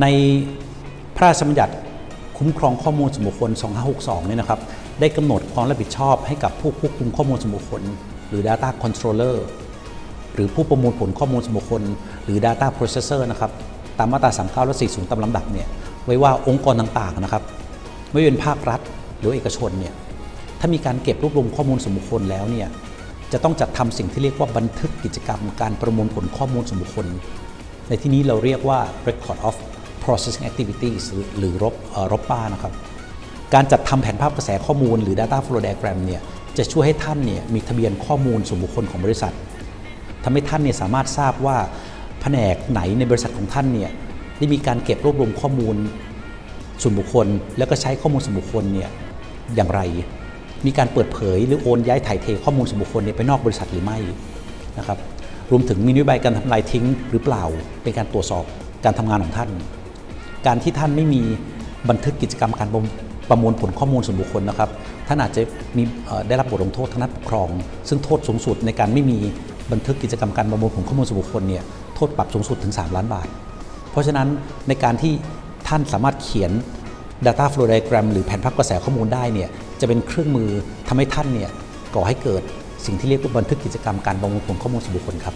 ในพระราชบัญญัติคุ้มครองข้อมูลส่วนบุคคล 2562 เนี่ยนะครับ ได้กำหนดความรับผิดชอบให้กับผู้ควบคุมข้อมูลส่วนบุคคล หรือ Data Controller หรือผู้ประมวลผลข้อมูลส่วนบุคคล หรือ Data Processor นะครับ ตามมาตรา 39 และ 40 ตามลำดับเนี่ย ไว้ว่าองค์กรต่างๆ นะครับ ไม่ว่าเป็นภาครัฐหรือเอกชนเนี่ย ถ้ามีการเก็บรวบรวมข้อมูลส่วนบุคคลแล้วเนี่ย จะต้องจัดทำสิ่งที่เรียกว่าบันทึกกิจกรรมการประมวลผลข้อมูลส่วนบุคคล ในที่นี้เราเรียกว่า record of processing activities หรือรบรบป้านะครับ การจัดทำแผนภาพกระแสข้อมูลหรือ data flow diagram เนี่ยจะช่วยให้ท่านเนี่ยมีทะเบียนข้อมูลส่วนบุคคลของบริษัททำให้ท่านเนี่ยสามารถทราบว่าแผนกไหนในบริษัทของท่านเนี่ยได้มีการเก็บรวบรวมข้อมูลส่วนบุคคล แล้วก็ใช้ข้อมูลส่วนบุคคลเนี่ยอย่างไร มีการเปิดเผยหรือโอนย้ายถ่ายเทข้อมูลส่วนบุคคลเนี่ยไปนอกบริษัทหรือไม่นะครับรวมถึงมีนโยบายการทำลายทิ้งหรือเปล่าเป็นการตรวจสอบการทำงานของท่าน การที่ท่านไม่มีบันทึกกิจกรรมการประมวลผลข้อมูลส่วนบุคคลนะครับ ท่านอาจจะมีได้รับบทลงโทษทางด้านปกครอง ซึ่งโทษสูงสุดในการไม่มีบันทึกกิจกรรมการประมวลผลข้อมูลส่วนบุคคลเนี่ยโทษปรับสูงสุดถึง 3 ล้านบาท เพราะฉะนั้นในการที่ท่านสามารถเขียน Data Flow Diagram หรือแผนภาพกระแสข้อมูลได้เนี่ยจะเป็นเครื่องมือทำให้ท่านเนี่ยก่อให้เกิดสิ่งที่เรียกว่าบันทึกกิจกรรมการประมวลผลข้อมูลส่วนบุคคลครับ